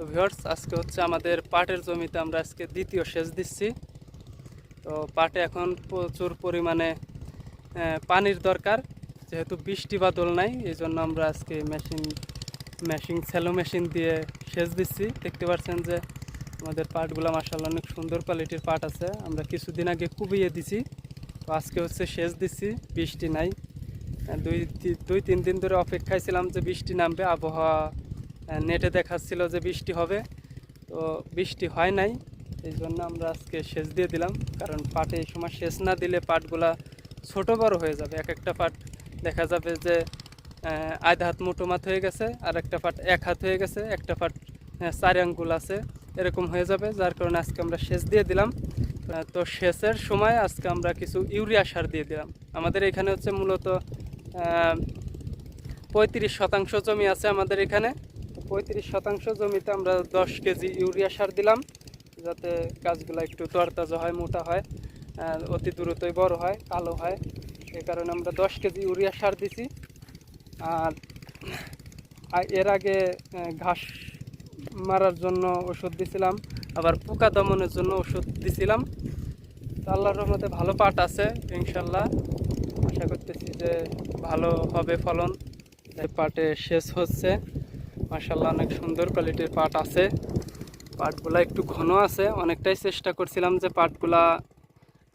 তো ভিউয়ার্স আজকে হচ্ছে আমাদের পাটের জমিতে আমরা আজকে দ্বিতীয় সেচ দিচ্ছি। তো পাটে এখন প্রচুর পরিমাণে পানির দরকার, যেহেতু বৃষ্টি বাদল নাই এই জন্য আমরা আজকে মেশিন মেশিন স্যালো মেশিন দিয়ে সেচ দিচ্ছি। দেখতে পাচ্ছেন যে আমাদের পাটগুলো মাসাল্লাহ অনেক সুন্দর কোয়ালিটির পাট আছে। আমরা কিছুদিন আগে কুবিয়ে দিছি, তো আজকে হচ্ছে সেচ দিচ্ছি, বৃষ্টি নাই। দুই দুই, তিন দিন ধরে অপেক্ষায় ছিলাম যে বৃষ্টি নামবে, আবহাওয়া নেটে দেখাচ্ছিল যে বৃষ্টি হবে। তো বৃষ্টি হয় নাই, এই জন্য আমরা আজকে সেচ দিয়ে দিলাম। কারণ পাটে এই সময় সেচ না দিলে পাটগুলা ছোট বড় হয়ে যাবে। এক একটা পাট দেখা যাবে যে আধা হাত মুঠো মাত হয়ে গেছে, আর একটা পাট এক হাত হয়ে গেছে, একটা পাট চার আঙ্গুল আছে, এরকম হয়ে যাবে, যার কারণে আজকে আমরা সেচ দিয়ে দিলাম। তো সেচের সময় আজকে আমরা কিছু ইউরিয়া সার দিয়ে দিলাম। আমাদের এখানে হচ্ছে মূলত পঁয়ত্রিশ শতাংশ জমি আছে আমাদের এখানে। পঁয়ত্রিশ শতাংশ জমিতে আমরা দশ কেজি ইউরিয়া সার দিলাম, যাতে গাছগুলো একটু তরতাজা হয়, মোটা হয় অতি দ্রুতই বড় হয়, কালো হয়। এ কারণে আমরা দশ কেজি ইউরিয়া সার দিছি। আর এর আগে ঘাস মারার জন্য ওষুধ দিছিলাম, আবার পোকা দমনের জন্য ওষুধ দিছিলাম। আল্লাহর রহমতে ভালো পাট আছে, ইনশাল্লাহ। আশা করতেছি যে ভালো হবে ফলন। পাটে শেষ হচ্ছে। মাসাল্লাহ অনেক সুন্দর কোয়ালিটির পাট আছে। পাটগুলা একটু ঘন আছে। অনেকটাই চেষ্টা করছিলাম যে পাটগুলা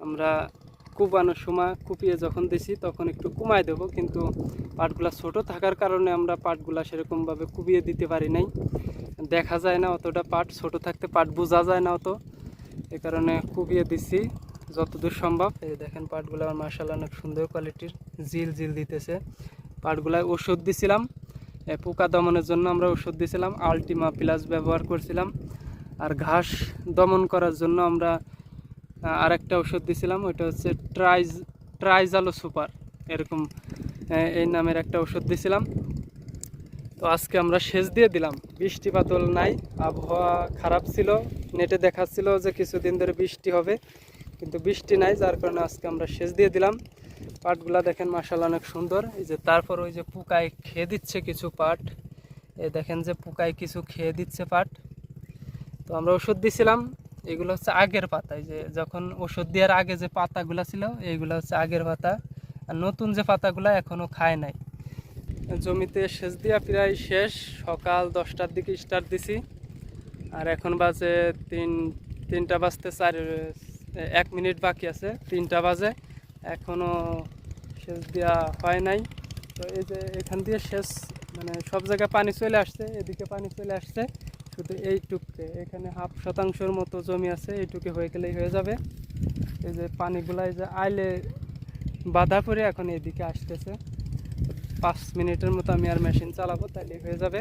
আমরা কুপানোর সময় কুপিয়ে যখন দিছি তখন একটু কমায় দেব কিন্তু পাটগুলা ছোট থাকার কারণে আমরা পাটগুলা সেরকমভাবে কুপিয়ে দিতে পারি নাই। দেখা যায় না অতটা পাট ছোট থাকতে পাট বোঝা যায় না অত। এই কারণে কুপিয়ে দিছি যতদূর সম্ভব। এই দেখেন পাটগুলো আমার মার্শাল অনেক সুন্দর কোয়ালিটির জিল জিল দিতেছে। পাটগুলায় ওষুধ দিছিলাম। এ, পোকা দমনের জন্য আমরা ওষুধ দিছিলাম আলটিমা প্লাস ব্যবহার করছিলাম। আর ঘাস দমন করার জন্য আমরা আরেকটা ওষুধ দিয়েছিলাম, ওইটা হচ্ছে ট্রাইজ, ট্রাইজালো সুপার। এরকম এই নামের একটা ওষুধ দিয়েছিলাম। তো আজকে আমরা সেচ দিয়ে দিলাম। বৃষ্টি বাদল নাই, আবহাওয়া খারাপ ছিল, নেটে দেখাচ্ছিল যে কিছুদিন ধরে বৃষ্টি হবে, কিন্তু বৃষ্টি নাই, যার কারণে আজকে আমরা সেচ দিয়ে দিলাম। পাটগুলা দেখেন মাসাল অনেক সুন্দর। এই যে তারপর ওই যে পোকায় খেয়ে দিচ্ছে কিছু পাট। এই দেখেন যে পোকায় কিছু খেয়ে দিচ্ছে পাট। তো আমরা ওষুধ দিছিলাম, এগুলো হচ্ছে আগের পাতা। যে যখন ওষুধ দেওয়ার আগে যে পাতাগুলো ছিল, এইগুলো হচ্ছে আগের পাতা। আর নতুন যে পাতাগুলো এখনও খায় নাই। জমিতে সেচ দিয়া প্রায় শেষ, সকাল দশটার দিকে স্টার্ট দিছি। আর এখন বাজে তিন, তিনটা বাজতে চার এক মিনিট বাকি আছে, তিনটা বাজে। এখনও সেচ দেওয়া হয় নাই। তো এই যে এখান দিয়ে সেচ মানে সব জায়গায় পানি চলে আসছে, এদিকে পানি চলে আসছে, শুধু এইটুককে এখানে হাফ শতাংশের মতো জমি আছে, এইটুকে হয়ে গেলেই হয়ে যাবে। এই যে পানিগুলা, এই যে আইলে বাধা পড়ে এখন এদিকে আসতেছে। পাঁচ মিনিটের মতো আমি আর মেশিন চালাবো তাইলে হয়ে যাবে।